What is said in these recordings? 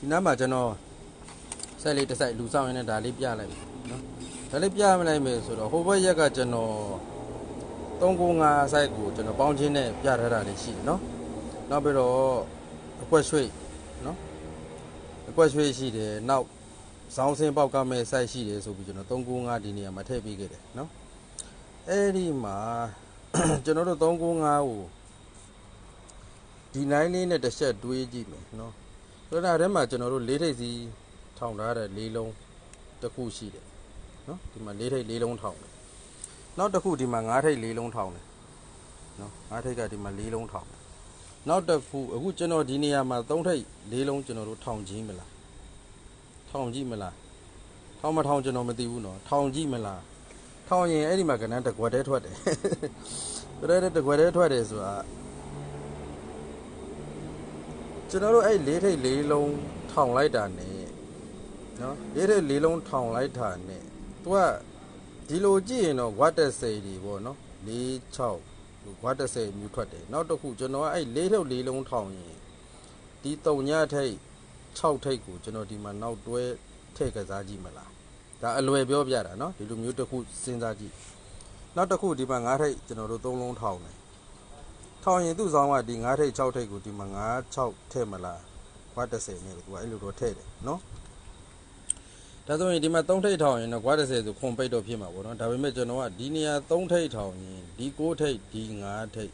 ဒီနားမှာကျွန်တော်ဆက်လေးတစ်ဆိုင်လူဆောင်ရင်းနဲ့ဒါလေးပြလိုက်မယ်နော်ဒါလေးပြမလိုက်မယ်ဆိုတော့ဟိုဘက်ရက်ကကျွန်တော်395 site ကိုကျွန်တော်ပေါင်းချင်းနဲ့ပြထားတာလေးရှိတယ်နော်နောက်ပြီးတော့အကွက်ရွှေ့နော်အကွက်ရွှေ့ရှိတယ်နောက်ဇောင်းစင်းပေါက်ကမဲ့ site ရှိတယ်ဆိုပြီးကျွန်တော်395ဒီနေရာမှာထည့်ပေးခဲ့တယ်နော်အဲ့ဒီမှာကျွန်တော်တို့395ကိုဒီ9လေးနဲ့တစ်ချက်တွေးကြည့်မယ်နော် ဆိုတော့ဒါထဲမှာကျွန်တော်တို့လေးထိပ်စီထောင်ထားတဲ့လေးလုံးတစ်ခုရှိတယ်နော်ဒီမှာလေးထိပ်လေးလုံးထောင်တယ်နောက်တစ်ခုဒီမှာငါးထိပ်လေးလုံးထောင်တယ်နော်ငါးထိပ်ကဒီမှာလေးလုံးထောင်တယ်နောက်တစ်ခုအခုကျွန်တော်ဒီနေရာမှာသုံးထိပ်လေးလုံးကျွန်တော်တို့ထောင်ကြည့်မလားထောင်ကြည့်မလားထောင်မထောင်ကျွန်တော်မသိဘူးနော်ထောင်ကြည့်မလားထောင်ရင်အဲ့ဒီမှာကဏ္ဍတစ်ခွက်တည်းထွက်တယ်ပြတဲ့တစ်ခွက်တည်းထွက်တယ်ဆိုတာ ကျွန်တော်တို့အဲ့လေးထိပ်လေးလုံးထောင်လိုက်တာ ਨੇ နော်လေးထိပ်လေးလုံးထောင်လိုက်တာ ਨੇ तू ကဒီလိုကြည့်ရင်တော့ဝတ်တက်စိတွေပေါ့နော်4 6ဝတ်တက်စိမျိုးထွက်တယ်နောက်တစ်ခုကျွန်တော်ကအဲ့လေးထုပ်လေးလုံးထောင်ရင်ဒီ3ညထိပ်6ထိပ်ကိုကျွန်တော်ဒီမှာနောက်တွဲထည့်ကစားကြည့်မလားဒါအလွယ်ပြောပြတာနော်ဒီလိုမျိုးတစ်ခုစဉ်းစားကြည့်နောက်တစ်ခုဒီမှာ5ထိပ်ကျွန်တော်တို့3လုံးထောင်တယ် ထောင်ရင်သူ့ဆောင်ကဒီ9ထိပ်6ထိပ်ကိုဒီမှာ9 6ထည့်မလားခွား30နဲ့သူကအဲ့လိုတော့ထည့်တယ်နော်ဒါဆိုရင်ဒီမှာ3ထိပ်ထောင်ရင်တော့ခွား30ဆိုခွန်ပိတ်တော့ဖြစ်မှာပေါ့နော်ဒါပေမဲ့ကျွန်တော်ကဒီနေရာ3ထိပ်ထောင်ရင်ဒီ6ထိပ်ဒီ9ထိပ်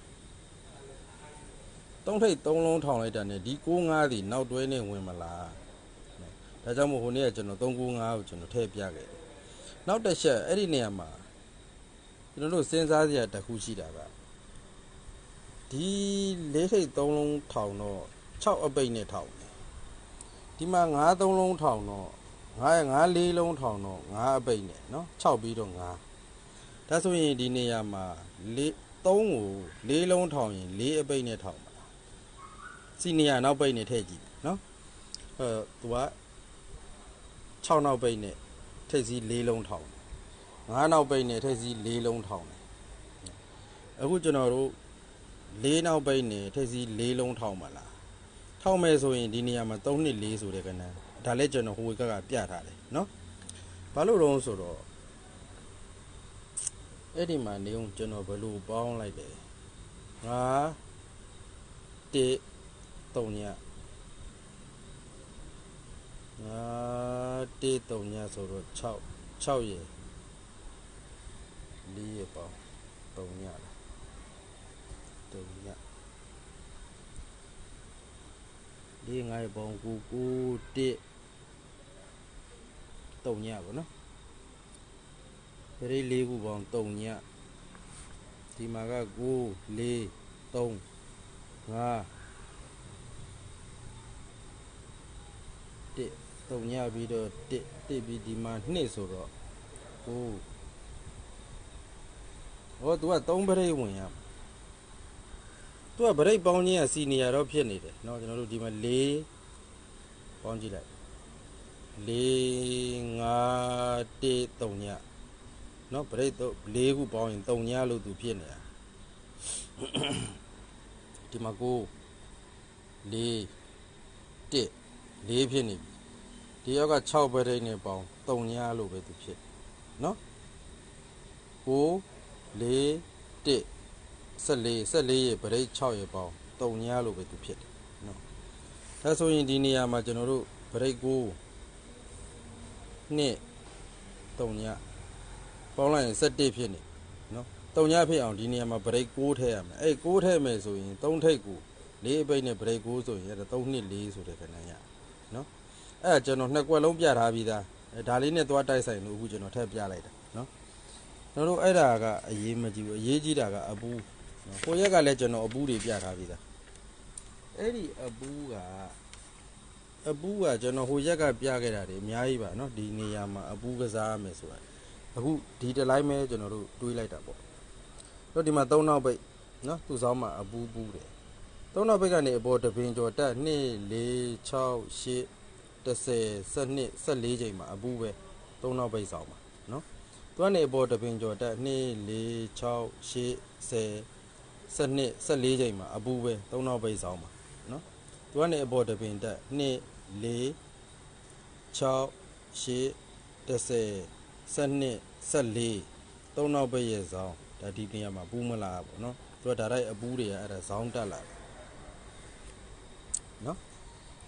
3ထိပ်3လုံးထောင်လိုက်တာ ਨੇ ဒီ6 9ဒီနောက်တွဲနဲ့ဝင်မလားဒါကြောင့်မို့ဟိုနေ့ကကျွန်တော်3 9 5ကိုကျွန်တော်ထည့်ပြခဲ့တယ်နောက်တစ်ချက်အဲ့ဒီနေရာမှာကျွန်တော်တို့စဉ်းစားစရာတစ်ခုရှိတာက ဒီလေးထိပ်သုံးလုံးထောင်တော့6အပိတ်နဲ့ထောင်တယ်ဒီမှာ9သုံးလုံးထောင်တော့9 9လေးလုံးထောင်တော့9အပိတ်နဲ့เนาะ6ပြီးတော့9ဒါဆိုရင်ဒီနေရာမှာ၄3ကိုလေးလုံးထောင်ရင်၄အပိတ်နဲ့ထောင်ပါလားစီနီယာနောက်ပိတ်နဲ့ထည့်ကြည့်เนาะအဲသူက6နောက်ပိတ်နဲ့ထိပ်စီ၄လုံးထောင်9နောက်ပိတ်နဲ့ထိပ်စီ၄လုံးထောင်တယ်အခုကျွန်တော်တို့ လေးနောက်ပိတ်နေထိပ်စီလေးလုံးထောက်ပါလားထောက်မယ်ဆိုရင်ဒီနေရာမှာ3နှစ်4ဆိုတဲ့ကဏ္ဍဒါလည်းကျွန်တော်ဟိုကကပြထားတယ်เนาะဘာလို့တော့ဆိုတော့အဲ့ဒီမှာနေအောင်ကျွန်တော်ဘယ်လိုပေါင်းလိုက်လဲငါ1 3ညငါ1 3ညဆိုတော့6 6ရယ်4ရယ်ပေါင်း3ညလား တုံညလေးငါးပေါင်းကိုကိုတစ်တုံညပါနော်ပရိလေးခုပေါင်းတုံညဒီမှာကကိုလေး3 5တစ်တုံညပြီးတော့တစ်တစ်ပြီးဒီမှာ2ဆိုတော့ကိုဟော तू က3ပရိဝင်ရမှာ သူကဗရိတ်ပေါင်းချင်းကစီနီယာတော့ဖြစ်နေတယ်เนาะကျွန်တော်တို့ဒီမှာ၄ပေါင်းကြည့်လိုက်၄5 1 3ညเนาะဗရိတ်တော့၄ခုပေါင်းရင်3ညလို့သူဖြစ်နေတာဒီမှာကို၄1 4ဖြစ်နေပြီဒီရောက်က6ဗရိတ်နဲ့ပေါင်း3ညလို့ပဲသူဖြစ်เนาะကို၄1 14 14ရဲ့ဗရိတ်6ရဲ့ပေါင်း3ညလို့ပဲသူဖြစ်တယ်နော်ဒါဆိုရင်ဒီနေရာမှာကျွန်တော်တို့ဗရိတ်9နှစ်3ညပေါင်းလိုက်ရင်17ဖြစ်နေနော်3ညဖြစ်အောင်ဒီနေရာမှာဗရိတ်9ထည့်ရမယ်အဲ့9ထည့်မယ်ဆိုရင်3ထိပ်ကို4အပိတ်နဲ့ဗရိတ်9ဆိုရင်အဲ့ဒါ3နှစ်4ဆိုတဲ့ခဏရနော်အဲ့ဒါကျွန်တော်နှစ်ကွက်လုံးပြထားပြီးသားအဲ့ဒါလေးနဲ့သွားတိုက်ဆိုင်လို့အခုကျွန်တော်ထည့်ပြလိုက်တာနော်ကျွန်တော်တို့အဲ့ဒါကအရေးမကြီးဘူးအရေးကြီးတာကအပူး နော်ကိုရက်ကလည်းကျွန်တော်အပူးတွေပြထားပြီးသားအဲ့ဒီအပူးကအပူးကကျွန်တော်ဟိုရက်ကပြခဲ့တာတွေအများကြီးပါနော်ဒီနေရာမှာအပူးကစားရမယ်ဆိုတာအခုဒီတစ်လိုက်မဲကျွန်တော်တို့တွေးလိုက်တာပေါ့တို့ဒီမှာ၃နောက်ပိတ်နော်သူ့ဆောင်မှာအပူးပူးတယ်၃နောက်ပိတ်ကနေအပေါ်တပင်ကျော်တက်2 4 6 8 10 12 14ချိန်မှာအပူးပဲ၃နောက်ပိတ်ဆောင်ပါနော်သူကနေအပေါ်တပင်ကျော်တက်2 4 6 8 10 12 14ချိန်မှာအပူပဲ3နောက်ပိတ်ဆောင်ပါနော်သူကနေအပေါ်တပင်တက်2သုံးနောက်ပိတ်ရဲ့ဇောင်းဒါဒီနေရာမှာပူးမလာပေါ့နော်သူကဒါရိုက်အပူးတွေကအဲ့ဒါဇောင်းတက်လာတယ်နော်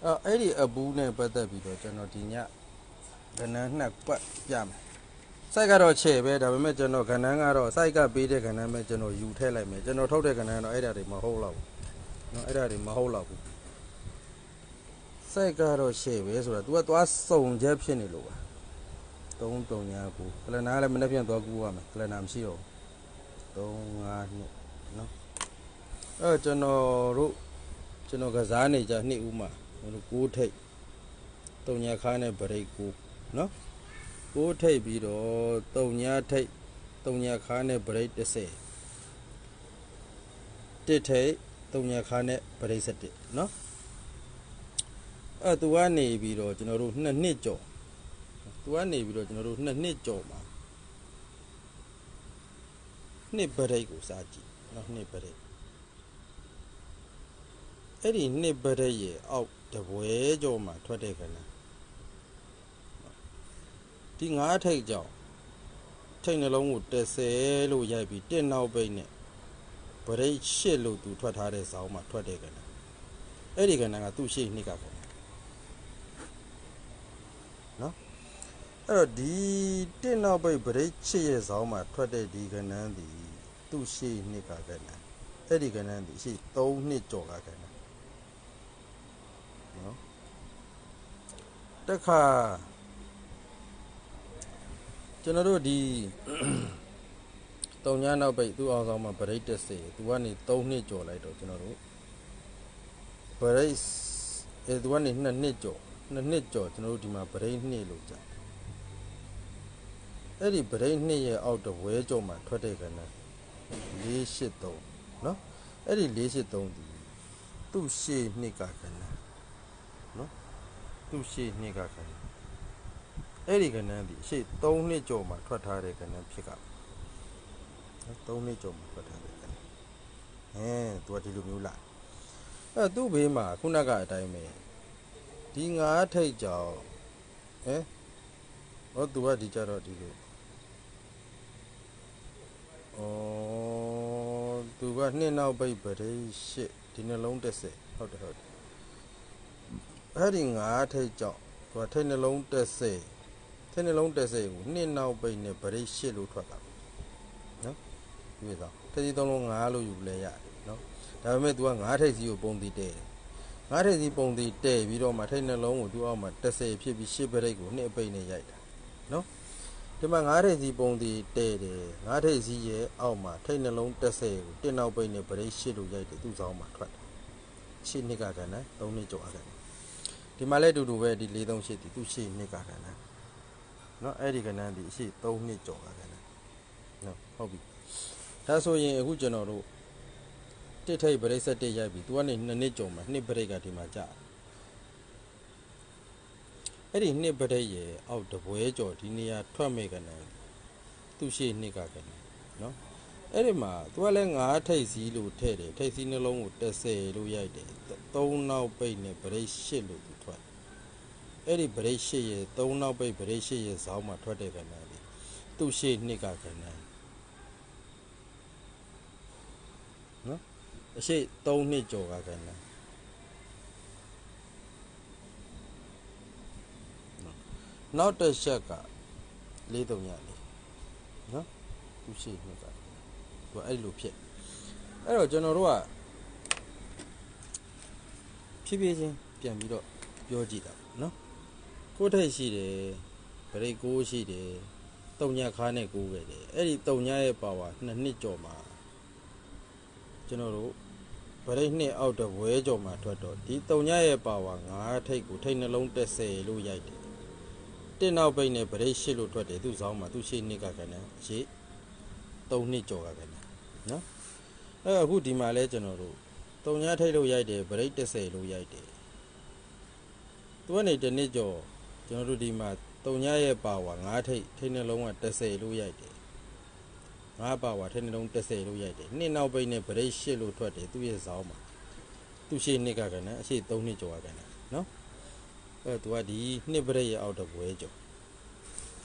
အဲ့အဲ့ဒီအပူးနဲ့ပတ်သက်ပြီးတော့ကျွန်တော်ဒီညကဏ္ဍနှစ်ကွက်ပြမယ် စိုက်ကတော့ချဲ့ပဲဒါပေမဲ့ကျွန်တော်ကဏ္ဍကတော့စိုက်ကပေးတဲ့ကဏ္ဍပဲကျွန်တော်ယူထည့်လိုက်မယ်ကျွန်တော်ထုတ်တဲ့ကဏ္ဍကတော့အဲ့ဒါတွေမဟုတ်တော့ဘူးနော်အဲ့ဒါတွေမဟုတ်တော့ဘူးစိုက်ကတော့ချဲ့ပဲဆိုတာ तू ကသွားစုံချက်ဖြစ်နေလို့ပါ3တုံညာကူကလနာလည်းမနေ့ပြန်သွားကူရမယ်ကလနာမရှိတော့ဘူး3 5နှစ်နော်အဲ့ကျွန်တော်တို့ကျွန်တော်ကစားနေကြနှစ်ဦးမှာတို့6ထိပ်တုံညာခါနဲ့ဗရိတ်ကူနော် 6ထိပ်ပြီးတော့တုံညာထိပ်တုံညာခါနဲ့ဗရိတ်30တစ်ထိပ်တုံညာခါနဲ့ဗရိတ်17နော်အဲ့သူကနေပြီးတော့ကျွန်တော်တို့2နှစ်ကျော်သူကနေပြီးတော့ကျွန်တော်တို့2နှစ်ကျော်မှာနှစ်ဗရိတ်ကိုစားကြည့်နော်နှစ်ဗရိတ်အဲ့ဒီနှစ်ဗရိတ်ရဲ့အောက်တပွဲကျော်မှာထွက်တဲ့ခဏ ဒီငါးထိတ်ကြောင့်ထိတ်နှလုံးကို30လို့ရိုက်ပြီးတစ်နောက်ပိတ်နဲ့ဗရိတ်8လို့သူထွက်ထားတဲ့ဇောင်းမှာထွက်တဲ့ခဏအဲ့ဒီခဏကသူ့ရှိနှစ်ကခဏနော်အဲ့တော့ဒီတစ်နောက်ပိတ်ဗရိတ်8ရဲ့ဇောင်းမှာထွက်တဲ့ဒီကဏ္ဍဒီသူ့ရှိနှစ်ကကဏ္ဍအဲ့ဒီကဏ္ဍဒီရှိ3နှစ်ကျော်ကကဏ္ဍနော်တခါ ကျွန်တော်တို့ဒီတုံညာနောက်ပိတ်သူ့အောင်ဆောင်မှာဗရိတ်တက်စေသူကနေ3နှစ်ကျော်လိုက်တော့ကျွန်တော်တို့ဗရိတ်အဲသူကနေ2နှစ်ကျော်2နှစ်ကျော်ကျွန်တော်တို့ဒီမှာဗရိတ်နှစ်လို့ကြာအဲ့ဒီဗရိတ်နှစ်ရဲ့အောက်တဝဲကျော်မှာထွက်တဲ့ကဏ္ဍ483နော်အဲ့ဒီ483ဒီသူ့ရှေ့နှစ်ကကဏ္ဍနော်သူ့ရှေ့နှစ်ကကဏ္ဍ အဲ့ဒီကဏ္ဍဒီရှေ့3နှစ်ကျော်မှာထွက်ထားတဲ့ကဏ္ဍဖြစ်က3နှစ်ကျော်မှာထွက်ထားတဲ့ကဏ္ဍအဲသူကဒီလိုမျိုးလားအဲ့သူ့ဘေးမှာခုနကအတိုင်းပဲဒီငါးထိတ်ကြောင်ဟဲ့ဟောသူကဒီကြတော့ဒီလိုဩသူကနှစ်နောက်ပိတ်ပရိရှစ်ဒီနှလုံး30ဟုတ်တယ်ဟုတ်တယ်အဲ့ဒီငါးထိတ်ကြောင်သူကထိတ်နှလုံး30 ထိတ်နှလုံး30ကိုနှစ်နောက်ပိတ်နဲ့ပရိရှစ်လို့ထွက်တာနော်ဒီလိုထိတ်စီသုံးလုံး9လို့ယူလဲရတယ်နော်ဒါပေမဲ့ तू က9ထိတ်စီကိုပုံတည်တဲ့ငါးထိပ်စီပုံတည်တဲ့ပြီးတော့မှထိတ်နှလုံးကိုသူ့အောက်မှာ30ဖြစ်ပြီးရှစ်ပရိတ်ကိုနှစ်အပိတ်နဲ့ရိုက်တာနော်ဒီမှာငါးထိပ်စီပုံတည်တဲ့တယ်ငါးထိပ်စီရဲ့အောက်မှာထိတ်နှလုံး30ကိုတစ်နောက်ပိတ်နဲ့ပရိတ်ရှစ်လို့ရိုက်တယ်သူ့ဆောင်မှာထွက်တယ်ရှစ်နှစ်ကကန်တယ်3နှစ်ကျော်အကန်ဒီမှာလည်းအတူတူပဲဒီ438ဒီသူ့ရှစ်နှစ်ကကန်တယ် နော်အဲ့ဒီကန်ဒီရှစ်3နှစ်ကျော်ကကန်တယ်နော်ဟုတ်ပြီဒါဆိုရင်အခုကျွန်တော်တို့တစ်ထိပ်ပရိတ်ဆက်တစ်ရိုက်ပြီသူကနေနှစ်နှစ်ကြုံမှာနှစ်ပရိတ်ကဒီမှာကြာအဲ့ဒီနှစ်ပရိတ်ရဲ့အောက်တပွဲကျော်ဒီနေရာထွက်မဲ့ကနန်းသူ့ရှိနှစ်ကကနန်းနော်အဲ့ဒီမှာသူကလည်းငါးထိပ်စီးလို့ထည့်တယ်ထိပ်စီးနှလုံးကို30လို့ရိုက်တယ်သုံးနောက်ပိတ်နဲ့ပရိတ်8လို့သူထွက် အဲ့ဒီပရိတ်8ရဲ့သုံးနောက်ပိတ်ပရိတ်8ရဲ့ဇောင်းမှာထွက်တဲ့ကနန်းသူ့ရှိနှစ်ကကနန်းနော်အရှိ3နှစ်ကျော်ကကနနောက်တစ်ချက်က43ညလေးနော်သူရှိနှစ်ကသူအဲ့လိုဖြစ်အဲ့တော့ကျွန်တော်တို့ကဖြည်းဖြည်းချင်းပြန်ပြီးတော့ပြောကြည့်တာနော် ကိုထိတ်ရှိတယ်ဗရိတ်ကိုရှိတယ်တုံညာခါနဲ့ကိုခဲ့တယ်အဲ့ဒီတုံညာရဲ့ပါဝါနှစ်နှစ်ကျော်မှာကျွန်တော်တို့ဗရိတ်နှစ်အောက်တဝဲကြော်မှာထွက်တော့ဒီတုံညရဲ့ပါဝါ9ထိတ်ကိုထိတ်နှလုံး30လို့ရိုက်တယ်တစ်နောက်ပိတ်နဲ့ဗရိတ်8လို့ထွက်တယ်သူ့ဆောင်မှာသူ့ရှေ့နှစ်ကကနဲ့ရှေ့3နှစ်ကျော်ကကနဲ့နော်အဲအခုဒီမှာလဲကျွန်တော်တို့တုံညထိတ်လို့ရိုက်တယ်ဗရိတ်30လို့ရိုက်တယ်သူကနေတစ်နှစ်ကျော် ကျွန်တော်တို့ဒီမှာတုံညရဲ့ပါဝါ9ထိတ်ထိတ်နှလုံးက30လို့ရိုက်တယ်ငါးပါဝါထဲနှလုံး30လို့ရိုက်တယ်နှစ်နောက်ပိတ်နဲ့ဗရိတ်8လို့ထွက်တယ်သူ့ရဲ့ဇောင်းမှာသူ့ရှေ့နှစ်ကကနအရှိ3နှစ်ကျော်ကနနော်အဲသူကဒီနှစ်ပရိတ်ရဲ့အောက်တော့ဘွဲကြော်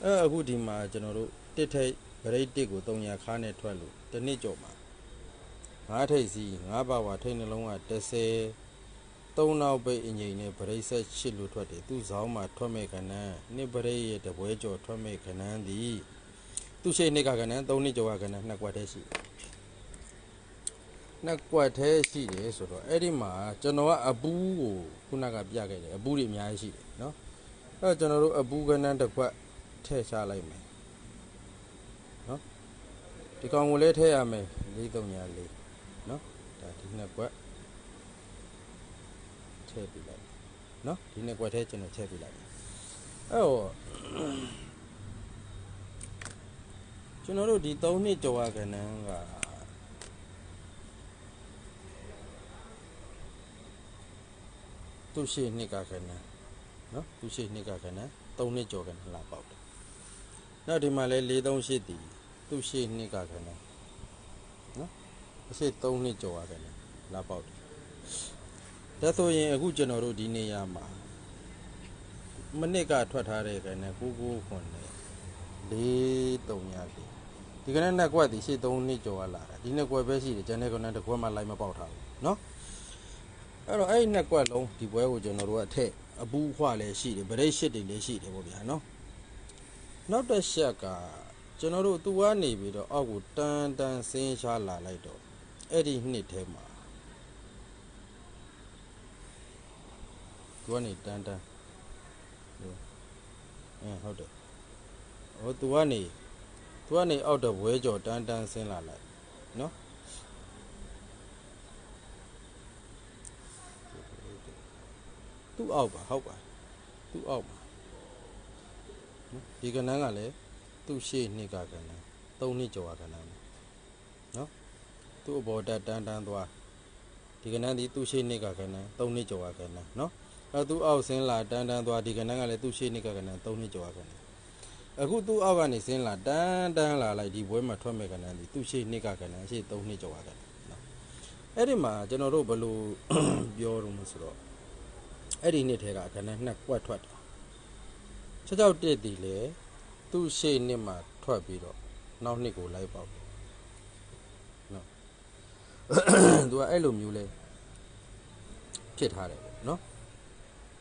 အဲအခုဒီမှာကျွန်တော်တို့တစ်ထိတ်ပရိတ်တစ်ကို300ခါနဲ့ထွက်လို့တစ်နှစ်ကြော်မှာငါးထိတ်စီငါးပါဝါထိတ်နှလုံးက30 ၃နောက်ပိတ်အင်ဂျင်နဲ့ဗရိတ်ဆက်၈လိုထွက်တယ်သူ့ဇောင်းမှာထွက်မဲ့ခဏန်းနှစ်ဗရိတ်ရဲ့တပွဲကျော်ထွက်မဲ့ခဏန်းသည်သူ့ရှိနှစ်ကခဏန်း၃နှစ်ကျော်ကခဏန်းနှစ်ကွက်တည်းရှိနှစ်ကွက်တည်းရှိတယ်ဆိုတော့အဲ့ဒီမှာကျွန်တော်ကအပူးကိုခုနကပြခဲ့တယ်အပူးတွေအများကြီးရှိတယ်နော်အဲ့တော့ကျွန်တော်တို့အပူးခဏန်းတစ်ခွက်ထည့်ချလိုက်မယ်နော်ဒီကောင်ကိုလည်းထည့်ရမယ်၄၃ညာ၄နော်ဒါဒီနှစ်ကွက် ထည့်ပေးလိုက်နော်ဒီနှစ်ကွက်ထဲကျွန်တော်ထည့်ပေးလိုက်အဲ့တော့ကျွန်တော်တို့ဒီ3နှစ်ကျော်ရကဏ္ဍကသူရှိနှစ်ကကဏ္ဍနော်သူရှိနှစ်ကကဏ္ဍ3နှစ်ကျော်ကဏ္ဍလာပေါက်တယ်နောက်ဒီမှာလဲ438တီသူရှိနှစ်ကကဏ္ဍနော်အရှိ3နှစ်ကျော်ရကဏ္ဍလာပေါက်တယ် ဒါဆိုရင်အခုကျွန်တော်တို့ဒီနေရာမှာမနစ်ကထွက်ထားတဲ့ခဏ99ခွန်နဲ့4300ဒီကနေ့နဲ့ကွက်ဒီရှိ3နှစ်ကျော်လာတာဒီနှစ်ကွက်ပဲရှိတယ်ကျန်တဲ့ကနေ့တစ်ခွက်မှလိုက်မပေါက်ထားဘူးနော်အဲ့တော့အဲ့ဒီနှစ်ကွက်လုံးဒီပွဲကိုကျွန်တော်တို့ကအထက်အပူခွလည်းရှိတယ်ဗရိတ်ရှစ်တွေလည်းရှိတယ်ပေါ့ဗျာနော်နောက်တစ်ချက်ကကျွန်တော်တို့သူကနေပြီးတော့အောက်ကိုတန်တန်ဆင်းရှားလာလိုက်တော့အဲ့ဒီနှစ်ထဲမှာ သူကနေတန်တန်အဲဟုတ်တယ်ဟိုသူကနေသူကနေအောက်တော့ဝဲကြော်တန်တန်ဆင်းလာလိုက်နော်သူ့အောက်ပါဟုတ်ပါသူ့အောက်ပါနော်ဒီကဏ္ဍကလည်းသူ့ရှေ့နှစ်ကကဏ္ဍသုံးနှစ်ကျော်ကကဏ္ဍနော်သူ့အဘော်တက်တန်းတန်းသွားဒီကဏ္ဍဒီသူ့ရှေ့နှစ်ကကဏ္ဍသုံးနှစ်ကျော်ကကဏ္ဍနော် အဲသူ့အောက်ဆင်းလာတန်းတန်းသွားဒီကဏ္ဍကလည်းသူ့ရှေ့နှစ်ကကဏ္ဍသုံးနှစ်ကျော်ကကဏ္ဍအခုသူ့အောက်ကနေဆင်းလာတန်းတန်းလာလိုက်ဒီဘွဲမှာထွက်မဲ့ကဏ္ဍဒီသူ့ရှေ့နှစ်ကကဏ္ဍရှေ့သုံးနှစ်ကျော်ကကဏ္ဍနော်အဲ့ဒီမှာကျွန်တော်တို့ဘယ်လိုပြောရမလဲဆိုတော့အဲ့ဒီနှစ်ထဲကခဏနှစ်ကွက်ထွက်တာချက်ချောက်တက်တည်လေသူ့ရှေ့နှစ်မှာထွက်ပြီးတော့နောက်နှစ်ကိုလိုက်ပေါက်တယ်နော်သူကအဲ့လိုမျိုးလဲဖြစ်ထားတယ်ပေါ့နော်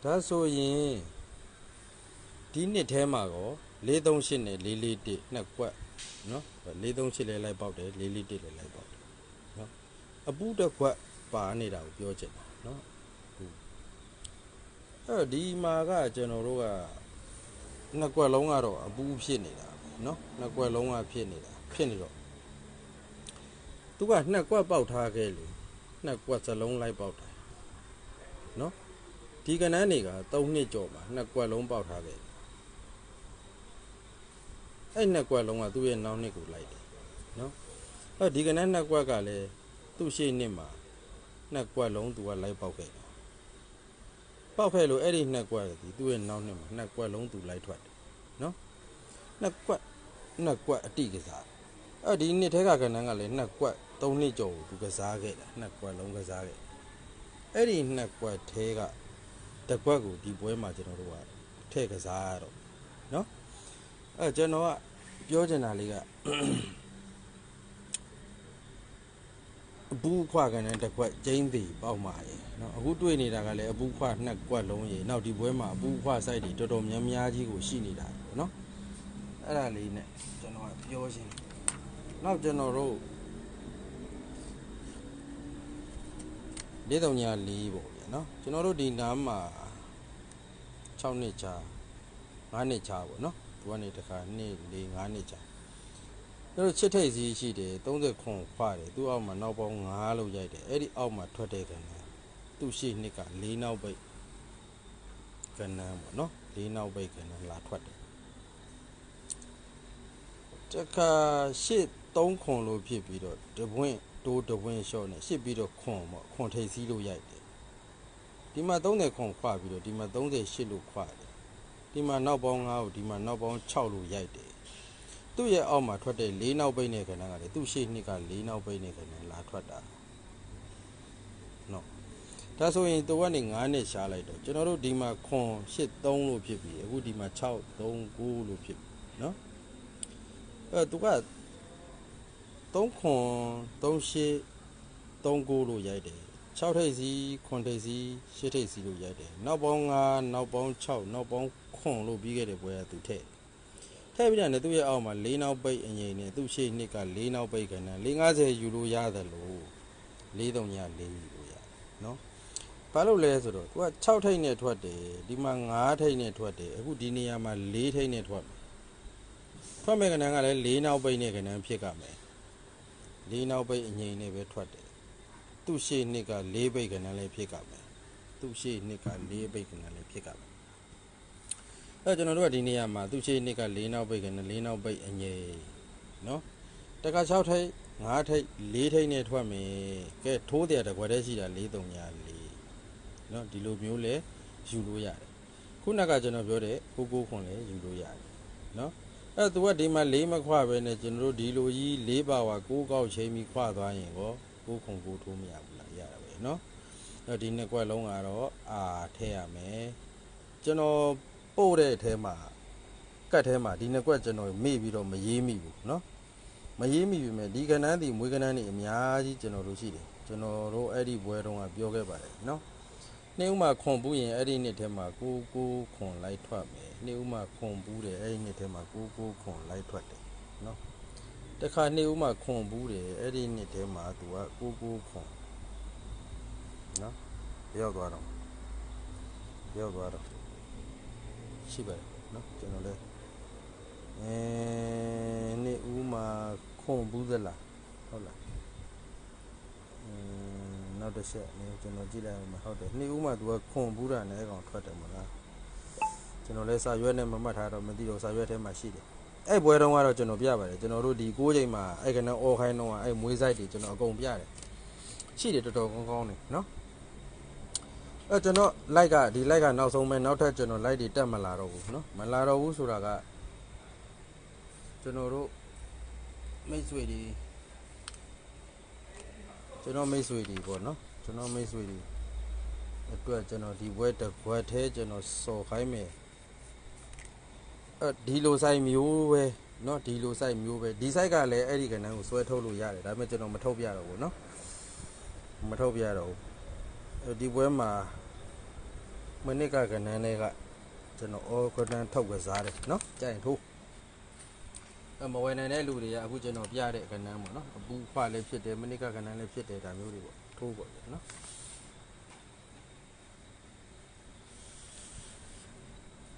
ဒါဆိုရင်ဒီနှစ်ထဲမှာကော438နဲ့441နှစ်ကွက်နော်438လဲလိုက်ပေါက်တယ်441လဲလိုက်ပေါက်တယ်နော်အပူတစ်ခွက်ပါနေတာကိုပြောချင်တာနော်အဲ့တော့ဒီမှာကကျွန်တော်တို့ကနှစ်ကွက်လုံးကတော့အပူဖြစ်နေတာနော်နှစ်ကွက်လုံးကဖြစ်နေတာဖြစ်နေတော့သူကနှစ်ကွက်ပေါက်ထားခဲ့လို့နှစ်ကွက်စလုံးလိုက်ပေါက်တာ ဒီကဏ္ဍတွေက3နှစ်ကျော်မှာနှစ်ကွက်လုံးပေါက်ထားခဲ့တယ်အဲ့နှစ်ကွက်လုံးကသူ့ရဲ့နောက်နှစ်ကိုလိုက်တယ်နော်အဲ့တော့ဒီကဏ္ဍနှစ်ကွက်ကလည်းသူ့ရှေ့နှစ်မှာနှစ်ကွက်လုံးသူကလိုက်ပေါက်ခဲ့တယ်ပေါက်ခဲ့လို့အဲ့ဒီနှစ်ကွက်ကသူ့ရဲ့နောက်နှစ်မှာနှစ်ကွက်လုံးသူလိုက်ထွက်တယ်နော်နှစ်ကွက်နှစ်ကွက်အတိကစားအဲ့ဒီနှစ်ထဲကကဏ္ဍကလည်းနှစ်ကွက်၃နှစ်ကျော်ကိုသူကစားခဲ့တာနှစ်ကွက်လုံးကစားခဲ့အဲ့ဒီနှစ်ကွက်ထဲက တစ်ကွက်ကိုဒီပွဲမှာကျွန်တော်တို့ကထည့်ကစားရတော့နော်အဲ့ကျွန်တော်ကပြောချင်တာလေးက အပူခွာကန်တဲ့တစ်ခွက်ကျင်းသေးပေါက်မာရေเนาะအခုတွေ့နေတာကလည်းအပူခွာနှစ်ကွက်လုံးရေနောက်ဒီပွဲမှာအပူခွာ site တွေတော်တော်များများကြီးကိုရှိနေတာပေါ့เนาะအဲ့ဒါလေးနဲ့ကျွန်တော်ကပြောရှင်နောက်ကျွန်တော်တို့လေးတုံညာလေးပေါ့ နော်ကျွန်တော်တို့ဒီနားမှာ6နှစ်ကြာ9နှစ်ကြာပေါ့နော်ဒီကနေတခါနှစ်၄9နှစ်ကြာတို့ချစ်ထိပ်စည်းရှိတယ်30ခွန်ခွာတယ်သူ့အောက်မှာနောက်ပေါင်း9လောက်ရိုက်တယ်အဲ့ဒီအောက်မှာထွက်တဲ့ကဏ္ဍသူ့ရှိနှစ်က၄နောက်ပိတ်ကဏ္ဍပေါ့နော်၄နောက်ပိတ်ကဏ္ဍလာထွက်တယ်တခါရှစ်3ခွန်လို့ဖြစ်ပြီးတော့တပွင့်တိုးတပွင့်လျှော့နေရှစ်ပြီးတော့ခွန်ပေါ့ခွန်ထိပ်စည်းလို့ရိုက်တယ် ဒီမှာ30ခွန်ခွပြီးတော့ဒီမှာ38လို့ခွတယ်ဒီမှာနောက်ပေါင်း9ကိုဒီမှာနောက်ပေါင်း6လို့ရိုက်တယ်သူ့ရဲ့အောက်မှာထွက်တဲ့၄နောက်ပိတ်နဲ့ခဏကလေသူ့ရှေ့နှစ်က၄နောက်ပိတ်နဲ့ခဏလာထွက်တာနော်ဒါဆိုရင်တဝက်နေ9နဲ့ရှားလိုက်တော့ကျွန်တော်တို့ဒီမှာခွန်8 3လို့ဖြစ်ပြီးအခုဒီမှာ6 3 9လို့ဖြစ်ပြီးနော်အဲသူက3ခွန်3 8 3 9လို့ရိုက်တယ် 6ထိပ်စီ9ထိပ်စီ10ထိပ်စီလို့ရိုက်တယ်နောက်ပေါင်း9နောက်ပေါင်း6နောက်ပေါင်း9လို့ပြီးခဲ့တဲ့ပွဲကသူထည့်ထည့်ပြီးတော့လည်းသူ့ရဲ့အောက်မှာ၄နောက်ပိတ်အငိမ့်နဲ့သူ့ရှေ့နှစ်က၄နောက်ပိတ်ခဏ450ယူလို့ရတယ်လို့43ည4ယူလို့ရတယ်နော်ဘာလို့လဲဆိုတော့သူက6ထိပ်နဲ့ထွက်တယ်ဒီမှာ9ထိပ်နဲ့ထွက်တယ်အခုဒီနေရာမှာ4ထိပ်နဲ့ထွက်မယ်ထွက်မဲ့ခဏကလည်း၄နောက်ပိတ်နဲ့ခဏဖြစ်ကမယ်၄နောက်ပိတ်အငိမ့်နဲ့ပဲထွက်တယ် သူ့ရှေ့နှစ်က၄ဘိတ်ကဏ္ဍလည်းဖြစ်ကမယ်သူ့ရှေ့နှစ်က၄ဘိတ်ကဏ္ဍလည်းဖြစ်ကမယ်အဲကျွန်တော်တို့ကဒီနေရာမှာသူ့ရှေ့နှစ်က၄နောက်ဘိတ်ကဏ္ဍ၄နောက်ဘိတ်အငယ်နော်တက6ထိပ်5ထိပ်4ထိပ်နဲ့ထွက်မယ်ကဲထိုးတယ်တကွက်တည်းရှိတာ4 3ညာ4နော်ဒီလိုမျိုးလဲယူလို့ရတယ်ခုနကကျွန်တော်ပြောတဲ့ကိုကိုခွန်လဲယူလို့ရတယ်နော်အဲသူကဒီမှာ၄မခွပဲနဲ့ကျွန်တော်တို့ဒီလိုကြီး၄ပါဝါ၉ကောက်ချိန်ပြီးခွသွားရင်ကော ကိုယ်ခုံကိုထိုးမရဘူးလားရတာပဲเนาะအဲ့ဒီနှစ်ကွက်လုံးကတော့အာထည့်ရမယ်ကျွန်တော်ပို့တဲ့အထဲမှာကတ်ထဲမှာဒီနှစ်ကွက်ကျွန်တော်မေ့ပြီးတော့မရေးမိဘူးเนาะမရေးမိပြီမဲ့ဒီကဏ္ဍဒီမွေးကဏ္ဍนี่အများကြီးကျွန်တော်တို့ရှိတယ်ကျွန်တော်တို့အဲ့ဒီဘွဲတုန်းကပြောခဲ့ပါတယ်เนาะနေ့ဥမှာခွန်ပူးရင်အဲ့ဒီနှစ်ထဲမှာကိုကိုခွန်လိုက်ထွက်မယ်နေ့ဥမှာခွန်ပူးတယ်အဲ့ဒီနှစ်ထဲမှာကိုကိုခွန်လိုက်ထွက်တယ်เนาะ တခါနေဦးမှာခွန်ဘူးတယ်အဲ့ဒီနှစ်ထဲမှာသူကကိုကိုခွန်နော်ရောက်သွားတော့ရောက်သွားတော့ရှိပါတယ်နော်ကျွန်တော်လည်းအဲနေဦးမှာခွန်ဘူးသလားဟုတ်လားအင်းနောက်တစ်ချက်နေကျွန်တော်ကြည့်လိုက်အောင်ဟုတ်တယ်နေဦးမှာသူကခွန်ဘူးတာနဲ့အကောင်ထွက်တယ်မလားကျွန်တော်လည်းစာရွက်နဲ့မမှတ်ထားတော့မသိတော့စာရွက်ထဲမှာရှိတယ် အဲ့ပွဲတုန်းကတော့ကျွန်တော်ပြပါတယ်ကျွန်တော်တို့ဒီ6ချိန်မှာအဲ့ကနအော်ခိုင်းတော့အဲ့မွေးဆိုင်တွေကျွန်တော်အကုန်ပြတယ်ရှိတယ်တော်တော်ကောင်းကောင်းနေနော်အဲ့ကျွန်တော် like ကဒီ like ကနောက်ဆုံးပဲနောက်ထပ်ကျွန်တော် like တွေတက်မလာတော့ဘူးနော်မလာတော့ဘူးဆိုတာကကျွန်တော်တို့မိတ်ဆွေတွေကျွန်တော်မိတ်ဆွေတွေပေါ့နော်ကျွန်တော်မိတ်ဆွေတွေအတွက်ကျွန်တော်ဒီဘွဲတစ်ဘွဲသေးကျွန်တော်စော်ခိုင်းမယ်အဲ ဒီလို site မျိုးပဲเนาะဒီလို site မျိုးပဲဒီ site ကလည်းအဲ့ဒီကဏ္ဍကိုဆွဲထုတ်လို့ရတယ်ဒါပေမဲ့ကျွန်တော်မထုတ်ပြတော့ဘူးเนาะမထုတ်ပြတော့ဘူးအဲဒီပွဲမှာမနစ်ကကဏ္ဍတွေကကျွန်တော်အော်ကဏ္ဍထုတ်ကစားတယ်เนาะကြိုင်ထိုးအမဝယ်နိုင်တဲ့လူတွေကအခုကျွန်တော်ပြတဲ့ကဏ္ဍပေါ့เนาะအပူခွလည်းဖြစ်တယ်မနစ်ကကဏ္ဍလည်းဖြစ်တယ်ဒါမျိုးတွေပေါ့ထိုးပေါ့เนาะ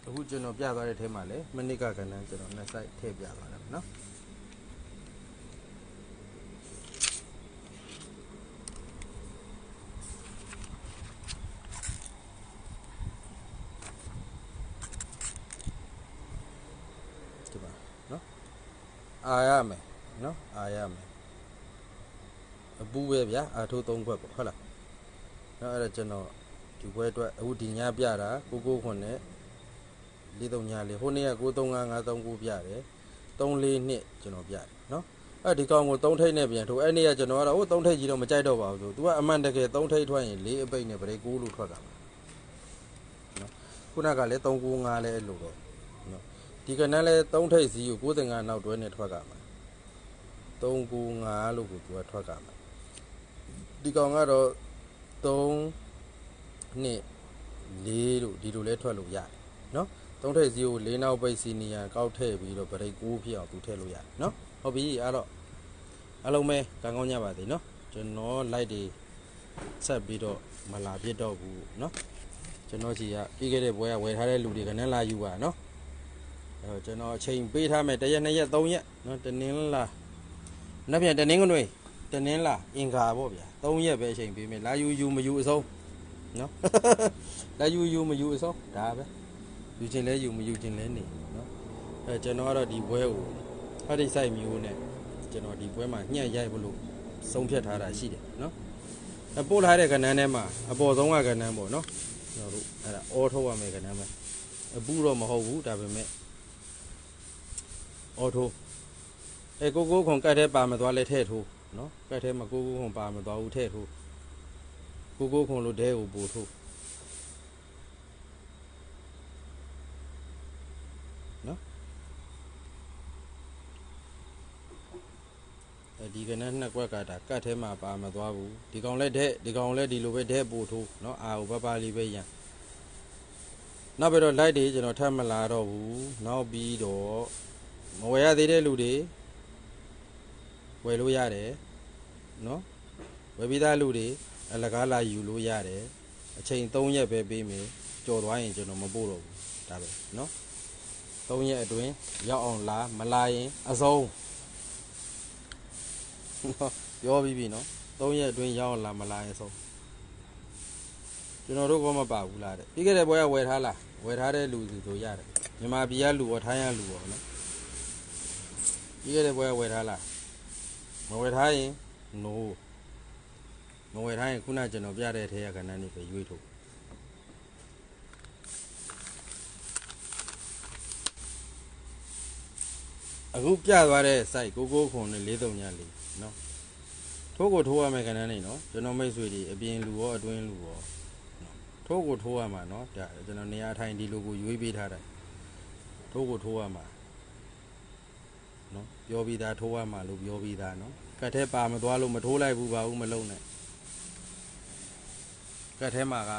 အခုကျွန်တော်ပြသွားတဲ့ထဲမှာလည်းမနစ်ကကဏ္ဍကျွန်တော်နှစ် site ထည့်ပြသွားတယ်เนาะဒီပါเนาะအာရမယ်เนาะအာရမယ်အပူပဲဗျာအာထိုး၃ခွက်ပေါ့ဟုတ်လားเนาะအဲ့ဒါကျွန်တော်ဒီဘွဲအတွက်အခုဒီညပြတာကိုကိုခွန်နဲ့ လေးသုံးညာလေးဟိုနေ့က935539ပြတယ်34နှစ်ကျွန်တော်ပြတယ်နော်အဲ့ဒီကောင်ကို3ထိပ်နဲ့ပြန်ထိုးအဲ့နေ့ကကျွန်တော်ကတော့ဟို3ထိပ်ကြီးတော့မကြိုက်တော့ပါဘူးဆို तू ကအမှန်တကယ်3ထိပ်ထွက်ရင်4အပိတ်နဲ့ဗရိတ်6လို့ထွက်တာပါနော်ခုနကလည်း395လည်းအဲ့လိုပဲနော်ဒီကနန်းလည်း3ထိပ်စီကို95နောက်တွဲနဲ့ထွက်ကမှာ395လို့ကို तू ကထွက်ကမှာဒီကောင်ကတော့3နှစ်4လို့ဒီလိုလဲထွက်လို့ရတယ်နော် သုံးထည့်စီကို၄နောက်ပိတ်စီနီယာကောက်ထည့်ပြီးတော့ဗရိတ်6ဖြစ်အောင်သူထည့်လို့ရတယ်နော်ဟုတ်ပြီအဲ့တော့အလုံးမဲကံကောင်းကြပါသေးနော်ကျွန်တော် light တွေဆက်ပြီးတော့မလာပြစ်တော့ဘူးနော်ကျွန်တော်ကြီးကပြီးခဲ့တဲ့ဘွဲကဝယ်ထားတဲ့လူတွေကလည်းလာယူပါနော်အဲ့တော့ကျွန်တော်အချိန်ပေးထားမယ်တစ်ရက်နှစ်ရက်သုံးရက်နော်တနင်္လာနောက်ပြန်တနင်္ဂနွေတနင်္လာအင်္ဂါပေါ့ဗျာသုံးရက်ပဲအချိန်ပေးမယ်လာယူယူမယူအဆုံးနော်လာယူယူမယူအဆုံးဒါပဲ ယူခြင်းလဲယူမယူခြင်းလဲနေနော်အဲကျွန်တော်ကတော့ဒီပွဲကိုအဲ့ဒီဆိုင်မျိုးနဲ့ကျွန်တော်ဒီပွဲမှာညှက်ရိုက်ဖို့လို့ဆုံးဖြတ်ထားတာရှိတယ်နော်အပို့ထားတဲ့ကဏ္ဍထဲမှာအပေါ်ဆုံးကကဏ္ဍပေါ့နော်ကျွန်တော်တို့အဲ့ဒါအော်ထုတ်ရမယ်ကဏ္ဍမှာအပူတော့မဟုတ်ဘူးဒါပေမဲ့အော်ထုတ်အဲကိုကိုခွန်ကတ်ထဲပါမသွားလဲထဲ့ထိုးနော်ကတ်ထဲမှာကိုကိုခွန်ပါမသွားဘူးထဲ့ထိုးကိုကိုခွန်လိုဒဲကိုပို့ထိုး ဒီကနေ့နှစ်ကွက်ကဒါကတ်ထဲမှာပါမသွားဘူးဒီကောင်လည်းဒဲဒီကောင်လည်းဒီလိုပဲဒဲပို့ထုတ်နော်အာကိုပပလေးပဲရန်နောက်ပြီးတော့ light တွေကျွန်တော်ထပ်မလာတော့ဘူးနောက်ပြီးတော့မဝယ်ရသေးတဲ့လူတွေဝယ်လို့ရတယ်နော် ဝယ်ပြီးသားလူတွေအလကားလာယူလို့ရတယ်အချိန်3ရက်ပဲပေးမယ်ကြော်သွားရင်ကျွန်တော်မပို့တော့ဘူးဒါပဲเนาะ3ရက်အတွင်းရောက်အောင်လာမလာရင်အစုံနော် ပြောပြီးပြီနော်၃ရက်အတွင်းရောက်လာမလာရင်ဆုံးကျွန်တော်တို့ကမပါဘူးလားတဲ့ပြီးခဲ့တဲ့ဘွဲကဝယ်ထားလားဝယ်ထားတဲ့လူသူတို့ရတယ်မြန်မာပြည်ကလူရောထိုင်းကလူရောနော်ပြီးခဲ့တဲ့ဘွဲကဝယ်ထားလားမဝယ်ထားရင် no မဝယ်ထားရင်ခုနကျွန်တော်ပြတဲ့အထက်ကကဏ္ဍနေပဲရွေးထုတ်အခုပြသွားတဲ့ site 999 4394 နော်ထိုးကိုထိုးရမယ်ကဏ္ဍနေနော်ကျွန်တော်မိတ်ဆွေတွေအပြင်လူရောအတွင်းလူရောထိုးကိုထိုးရမှာနော်ဒါကျွန်တော်နေရာထိုင်ဒီလိုကိုရွေးပေးထားတယ်ထိုးကိုထိုးရမှာနော်ပြောပြီးသားထိုးရမှာလို့ပြောပြီးသားနော်ကတ်ထဲပါမသွားလို့မထိုးလိုက်ဘူးပါဘူးမလုံးနဲ့ကတ်ထဲမှာက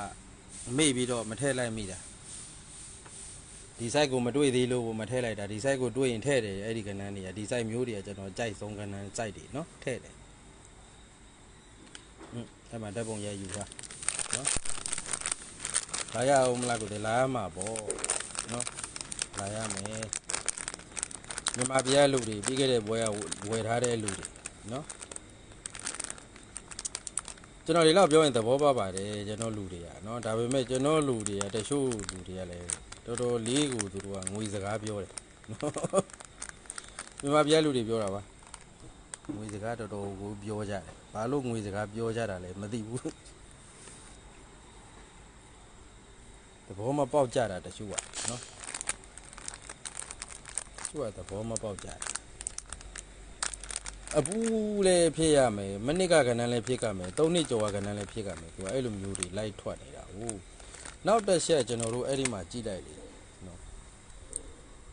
မေ့ပြီးတော့မထည့်လိုက်မိတာ ဒီ site ကိုမတွေ့သေးလို့မထည့်လိုက်တာဒီ site ကိုတွေ့ရင်ထည့်တယ်အဲ့ဒီကဏ္ဍတွေကဒီ site မျိုးတွေကကျွန်တော်ကြိုက်ဆုံးကဏ္ဍ site တွေเนาะထည့်တယ်ဟွန်းအဲ့မှာဓာတ်ပုံရိုက်ယူတာเนาะလာရအောင်မလားကိုတည်းလာရမှာပေါ့เนาะလာရမယ်မြန်မာပြည်ကလူတွေပြီးခဲ့တဲ့ဘွဲကဝယ်ထားတဲ့လူတွေเนาะ ကျွန်တော်ဒီလောက်ပြောရင်သဘောပေါက်ပါတယ်ကျွန်တော်လူတွေကเนาะဒါပေမဲ့ကျွန်တော်လူတွေကတချို့လူတွေကလည်း တော်တော်လေးကိုသူတို့ကငွေစကားပြောတယ်မြန်မာပြည်လူတွေပြောတာပါငွေစကားတော်တော်ကိုပြောကြတယ်ဘာလို့ငွေစကားပြောကြတာလဲမသိဘူးသဘောမပေါက်ကြတာတချို့ကနော်ချို့ကသဘောမပေါက်ကြတာအပူလည်းဖြစ်ရမယ်မနစ်ကကဏ္ဍလည်းဖြစ်ရမယ်၃နှစ်ကျော်ကကဏ္ဍလည်းဖြစ်ရမယ်သူကအဲ့လိုမျိုးတွေလိုက်ထွက်နေတာဟုတ် နောက်တစ်ချက်ကျွန်တော်တို့အဲ့ဒီမှာကြည့်လိုက်လေနော်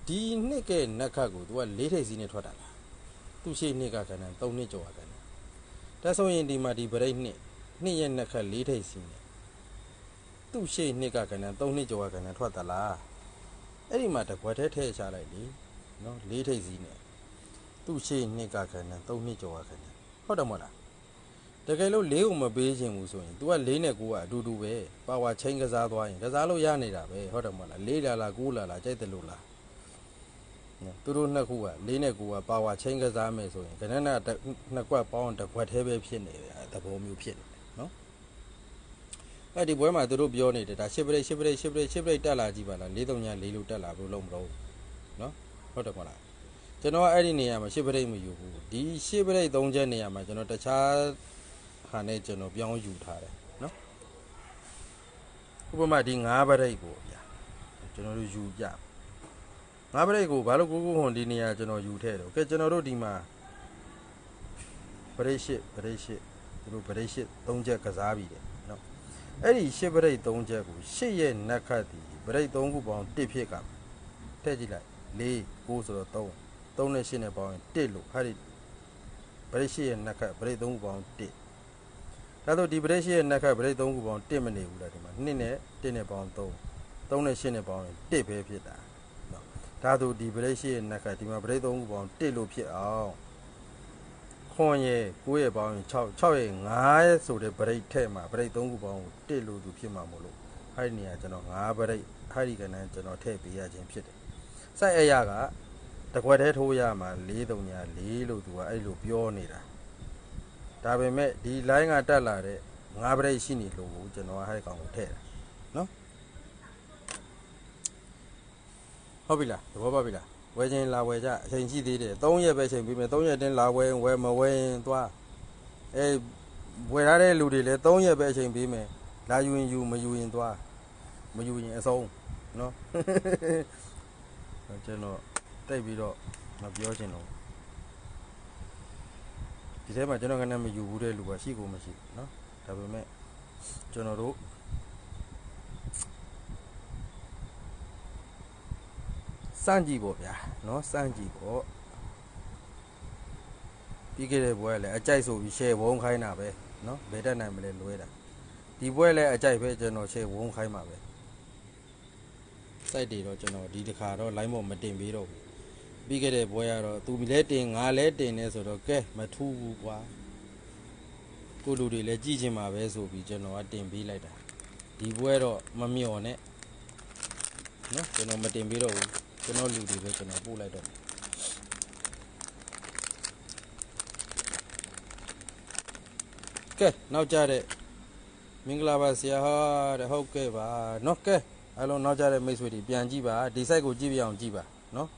ဒီနှစ်ကနက်ခတ်ကိုသူကလေးထိပ်စီးနဲ့ထွက်တာလားသူ့ရှိနှစ်ကကဏ္ဍသုံးနှစ်ကျော်ကကဏ္ဍဒါဆိုရင်ဒီမှာဒီဗရိတ်နှစ်နှစ်ရဲ့နက်ခတ်လေးထိပ်စီးနဲ့သူ့ရှိနှစ်ကကဏ္ဍသုံးနှစ်ကျော်ကကဏ္ဍထွက်သလားအဲ့ဒီမှာတကွက်ထဲထည့်ချလိုက်လေနော်လေးထိပ်စီးနဲ့သူ့ရှိနှစ်ကခဏ3နှစ်ကျော်ကခဏဟုတ်တယ်မဟုတ်လား တကယ်လို့လေးကိုမပေးခြင်းဘူးဆိုရင် तू ကလေးနဲ့ကိုကအတူတူပဲပါဝါချင်းကစားသွားရင်ကစားလို့ရနေတာပဲဟုတ်တယ်မဟုတ်လားလေးလာလားကိုလာလားကြိုက်တယ်လို့လားနော်သူတို့နှစ်ခုကလေးနဲ့ကိုကပါဝါချင်းကစားမယ်ဆိုရင်ကဏ္ဍနှစ်ကွက်ပေါင်းတစ်ကွက်သေးပဲဖြစ်နေတယ်သဘောမျိုးဖြစ်နေတယ်နော်အဲ့ဒီဘွဲမှာသူတို့ပြောနေတယ်ဒါရှစ်ပရိတ်ရှစ်ပရိတ်ရှစ်ပရိတ်ရှစ်ပရိတ်တက်လာကြည့်ပါလား၄၃ည၄လို့တက်လာဘလို့လုံးမလို့နော်ဟုတ်တယ်မဟုတ်လားကျွန်တော်အဲ့ဒီနေရာမှာရှစ်ပရိတ်မယူဘူးဒီရှစ်ပရိတ်သုံးချက်နေရာမှာကျွန်တော်တခြား ဟာနဲ့ကျွန်တော်ပြောင်းယူထားတယ်နော်ဥပမာဒီ၅ပရိတ်ကိုဗျာကျွန်တော်တို့ယူကြ၅ပရိတ်ကိုဘာလို့ကိုကိုဟွန်ဒီနေရာကျွန်တော်ယူထဲတော့ကဲကျွန်တော်တို့ဒီမှာပရိတ်ရှစ်ပရိတ်ရှစ်သူတို့ပရိတ်ရှစ်သုံးချက်ကစားပြီးတယ်နော်အဲ့ဒီရှစ်ပရိတ်သုံးချက်ကိုရှစ်ရဲ့နက်ခတ်ဒီပရိတ်သုံးခုပေါင်းတစ်ဖြစ်ကထည့်ကြည့်လိုက်၄၉ဆိုတော့3 3နဲ့8နဲ့ပေါင်းရင်1လို့ဟာဒီဗရိတ်8ရဲ့နက်ခတ်ဗရိတ်3ခုပေါင်း1 ဒါဆိုဒီဗရိတ်8ရဲ့နက်ခတ်ဗရိတ်3ခုပေါင်း1မနေဘူးလားဒီမှာ2နဲ့1နဲ့ပေါင်း3 3နဲ့8နဲ့ပေါင်းရင်1ပဲဖြစ်တာနော်ဒါဆိုဒီဗရိတ်8ရဲ့နက်ခတ်ဒီမှာဗရိတ်3ခုပေါင်း1လို့ဖြစ်အောင်ခွန်ရဲ့9ရဲ့ပေါင်းရင်6 6ရဲ့9ရဲ့ဆိုတဲ့ဗရိတ်ထဲမှာဗရိတ်3ခုပေါင်းကို1လို့သူဖြစ်မှာမို့လို့အဲ့ဒီနေရာကျွန်တော်9ဗရိတ်အဲ့ဒီကဏ္ဍကျွန်တော်ထည့်ပေးရခြင်းဖြစ်တယ်စိုက်အရာကတကွက်တည်းထိုးရမှာ၄တုံညာ၄လို့သူကအဲ့လိုပြောနေတာ ဒါပေမဲ့ဒီ line ကတက်လာတဲ့ငါးပရိတ်ရှိနေလို့ကျွန်တော်ကဟဲ့ကောင်ကိုထည့်တာနော်ဟုတ်ပြီလားသဘောပေါက်ပြီလားဝယ်ချင်းလာဝယ်ကြအချိန်ရှိသေးတယ်၃ရက်ပဲချိန်ပြီးမယ်၃ရက်တင်းလာဝယ်ဝယ်မဝယ်ရင်သွားအဲဝယ်ရတဲ့လူတွေလည်း၃ရက်ပဲအချိန်ပြီးမယ်လာယူရင်ယူမယူရင်သွားမယူရင်အဆုံးနော်ကျွန်တော်တိတ်ပြီးတော့မပြောချင်တော့ ဒီထဲမှာကျွန်တော်ကလည်းမယူဘူးတဲ့လူကရှိကိုမရှိဘူးเนาะဒါပေမဲ့ ကျွန်တော်တို့စမ်းကြည့်ပေါ့ဗျာเนาะစမ်းကြည့်ပေါ့ပြီးခဲ့တဲ့ဘွဲလည်းအကြိုက်ဆိုပြီး share ဝုန်းခိုင်းတာပဲเนาะဘယ်တက်နိုင်မလဲလွဲတာဒီဘွဲလည်းအကြိုက်ပဲကျွန်တော် share ဝုန်းခိုင်းပါပဲ site တွေတော့ကျွန်တော်ဒီတစ်ခါတော့ line ပေါ်မတင်ပေးတော့ဘူး ပြီးခဲ့တဲ့ဘွဲကတော့သူလဲတင်ငါလဲတင်နေဆိုတော့ကဲမထူးဘူးကွာကိုလူတွေလည်းကြည့်ချင်ပါပဲဆိုပြီးကျွန်တော်ကတင်ပေးလိုက်တာဒီဘွဲတော့မမျော်နဲ့နော်ကျွန်တော်မတင်ပေးတော့ဘူးကျွန်တော်လူတွေပဲကျွန်တော်ပို့လိုက်တော့ကဲနောက်ကြတဲ့မင်္ဂလာပါဆရာဟာတဲ့ဟုတ်ကဲ့ပါနော်ကဲအဲ့လိုနောက်ကြတဲ့မိတ်ဆွေတွေပြန်ကြည့်ပါဒီ site ကိုကြည့်ပြအောင်ကြည့်ပါနော်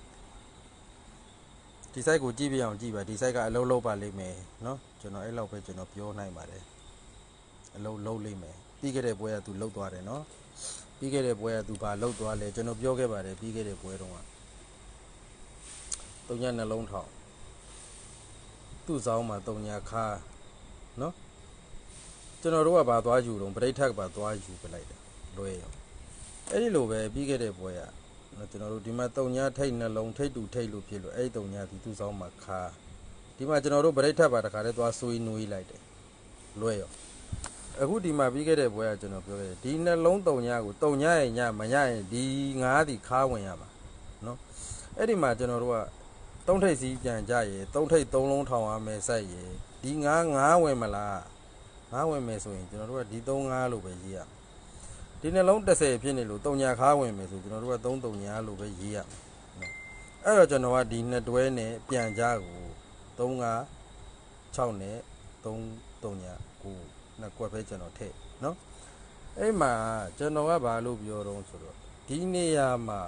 ဒီ site ကိုကြည့်ပြအောင်ကြည့်ပါဒီ site ကအလုံးလုံးပါလိမ့်မယ်နော်ကျွန်တော်အဲ့လောက်ပဲကျွန်တော်ပြောနိုင်ပါတယ်အလုံးလုံးလိမ့်မယ်ပြီးခဲ့တဲ့ပွဲကသူလှုပ်သွားတယ်နော်ပြီးခဲ့တဲ့ပွဲကသူဘာလှုပ်သွားလဲကျွန်တော်ပြောခဲ့ပါတယ်ပြီးခဲ့တဲ့ပွဲတုန်းကတုံညာနှလုံးထောင်သူ့ဆောင်မှာတုံညာခါနော်ကျွန်တော်တို့ကဘာသွားယူတော့ပရိတ်ထက်ဘာသွားယူပလိုက်တယ်လွဲရောအဲ့ဒီလိုပဲပြီးခဲ့တဲ့ပွဲကနော် ကျွန်တော်တို့ဒီမှာတုံညာထိတ်နှလုံးထိတ်တူထိတ်လို့ဖြစ်လို့အဲ့ဒီတုံညာဒီသူ့ဆောင်မှာခါဒီမှာကျွန်တော်တို့ဗရိတ်ထပ်ပါတခါတည်းသွားဆွေးနွေးလိုက်တယ်လွဲရောအခုဒီမှာပြီးခဲ့တဲ့ပွဲကကျွန်တော်ပြောခဲ့တယ်ဒီနှလုံးတုံညာကိုတုံညာရဲ့ညမညရဲ့ဒီငါးဒီခါဝင်ရမှာနော်အဲ့ဒီမှာကျွန်တော်တို့ကသုံးထိတ်စီးပြန်ကြရေသုံးထိတ်သုံးလုံးထောင်ရမယ်စိုက်ရေဒီငါးငါးဝင်မလားငါးဝင်မယ်ဆိုရင်ကျွန်တော်တို့ကဒီသုံးငါးလို့ပဲရေးရမယ် ဒီနှလုံး30ဖြစ်နေလို့တုံညာခါဝင်မယ်ဆိုကျွန်တော်တို့က3တုံညာလို့ပဲရေးရမယ်နော်အဲ့တော့ကျွန်တော်ကဒီနှစ်တွဲနဲ့ပြန်ကြကို3 5 6နဲ့3တုံညာကိုနှစ်ကွက်ပဲကျွန်တော်ထည့်နော်အဲ့မှာကျွန်တော်ကဘာလို့ပြောတော့ဆိုတော့ဒီနေရာမှာ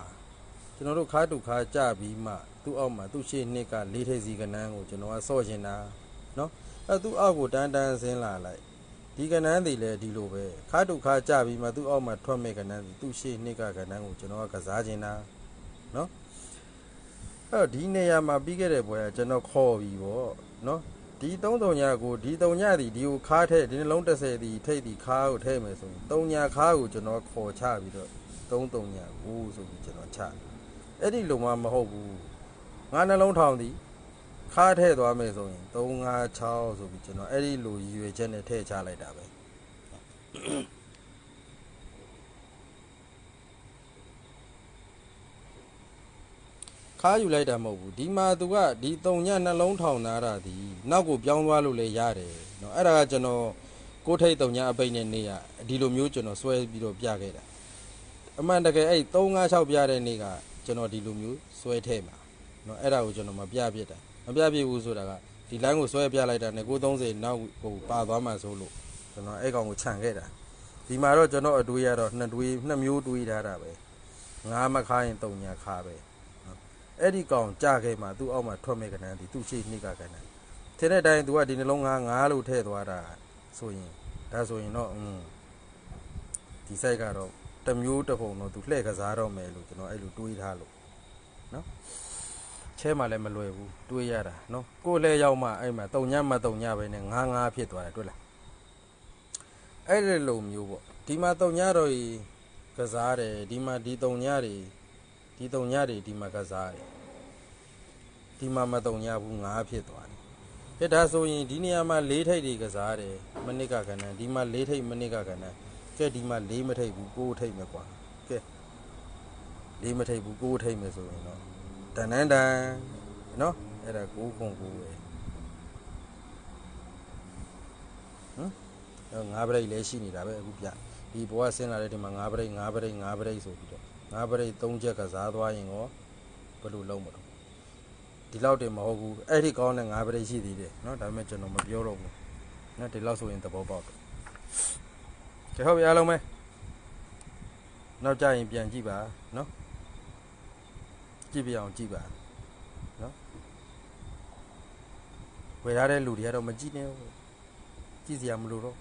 ကျွန်တော်တို့ခါတူခါကြပြီးမှသူ့အောက်မှာသူ့ရှေ့နှစ်ကလေးထိပ်စီကနန်းကိုကျွန်တော်ကစော့ရှင်တာနော်အဲ့သူ့အောက်ကိုတန်းတန်းဆင်းလာလိုက် ဒီကဏ္ဍတွေလည်းဒီလိုပဲခါတုခါကြပြီးမှသူ့အောက်မှာထွက်မဲ့ကဏ္ဍတွေသူ့ရှေ့နှစ်ကကဏ္ဍကိုကျွန်တော်ကကစားခြင်းတာနော်အဲ့တော့ဒီနေရာမှာပြီးခဲ့တဲ့ဘွဲကကျွန်တော်ခေါ်ပြီးပေါ့နော်ဒီ33ညကိုဒီ3ညဒီဒီကိုခါထဲဒီနှလုံး30ဒီထိတ်ဒီခါကိုထဲမယ်ဆိုရင်3ညခါကိုကျွန်တော်ခေါ်ချပြီးတော့33ညကိုဆိုပြီးကျွန်တော်ချအဲ့ဒီလိုမှမဟုတ်ဘူးငါနှလုံးထောင်သည် ခါထဲသွားမယ်ဆိုရင်356ဆိုပြီးကျွန်တော်အဲ့ဒီလိုရည်ရွယ်ချက်နဲ့ထည့်ချလိုက်တာပဲခါယူလိုက်တာမဟုတ်ဘူးဒီမှာသူကဒီ3ညနှလုံးထောင်နာတာဒီနောက်ကိုပြောင်းသွားလို့လည်းရတယ်เนาะအဲ့ဒါကကျွန်တော်ကိုထိတ်3ညအပိတ်နဲ့နေရဒီလိုမျိုးကျွန်တော်ဆွဲပြီးတော့ပြခဲ့တာအမှန်တကယ်အဲ့356ပြတဲ့နေ့ကကျွန်တော်ဒီလိုမျိုးဆွဲထဲမှာเนาะအဲ့ဒါကိုကျွန်တော်မပြပြစ်တာ မပြပြဘူးဆိုတာကဒီ line ကိုဆွဲပြလိုက်တာနဲ့930နောက်ဟိုပါသွားမှဆိုလို့ကျွန်တော်အဲ့ကောင်ကိုခြံခဲ့တာဒီမှာတော့ကျွန်တော်အတွေးရတော့နှစ်တွေးနှစ်မျိုးတွေးထားတာပဲငါးမခါရင်တုံညာခါပဲနော်အဲ့ဒီကောင်ကြခဲ့မှသူ့အောက်မှာထွက်မဲ့ကနန်းဒီသူ့ရှိနှိကကနန်းထင်းတဲ့အတိုင်း तू ကဒီနှလုံးငါးငါးလို့ထည့်သွားတာဆိုရင်ဒါဆိုရင်တော့อืมဒီ site ကတော့တစ်မျိုးတစ်ပုံတော့ तू လှည့်ကစားတော့မယ်လို့ကျွန်တော်အဲ့လိုတွေးထားလို့နော် ချဲမှလည်းမလွယ်ဘူးတွေးရတာနော်ကိုယ်လည်းရောက်မှအဲ့မှာတုံညမတုံညပဲနဲ့ငါးငါးဖြစ်သွားတယ်တွေ့လားအဲ့ဒီလိုမျိုးပေါ့ဒီမှာတုံညတော့ဤကစားတယ်ဒီမှာဒီတုံညတွေဒီတုံညတွေဒီမှာကစားတယ်ဒီမှာမတုံညဘူးငါးဖြစ်သွားတယ်ဒါဒါဆိုရင်ဒီနေရာမှာ၄ထိပ်တွေကစားတယ်မနစ်ကကဏ္ဍဒီမှာ၄ထိပ်မနစ်ကကဏ္ဍကဲဒီမှာ၄မထိပ်ဘူး၉ထိပ်မယ်ကွာကဲ၄မထိပ်ဘူး၉ထိပ်မယ်ဆိုရင်တော့ တန်တန်တန်နော်အဲ့ဒါကိုခွန်ကိုပဲဟမ်အဲ့ငါးပရိတ်လည်းရှိနေတာပဲအခုပြဒီဘဝဆင်းလာတဲ့ဒီမှာငါးပရိတ်ငါးပရိတ်ငါးပရိတ်ဆိုပြီးတော့ငါးပရိတ်၃ချက်ကစားသွားရင်ရောဘယ်လိုလုပ်မလို့ဒီလောက်တင်မဟုတ်ဘူးအဲ့ဒီကောင်းတဲ့ငါးပရိတ်ရှိသေးတယ်နော်ဒါပေမဲ့ကျွန်တော်မပြောတော့ဘူးနော်ဒီလောက်ဆိုရင်သဘောပေါက်တယ်ကြဟုတ်ပြီအားလုံးပဲနောက်ကြရင်ပြန်ကြည့်ပါနော် ကြည့်ပြအောင်ကြည့်ပါနော်ဝယ်ရတဲ့လူတွေကတော့မကြည့်နဲ့ဘူးကြည့်စရာမလိုတော့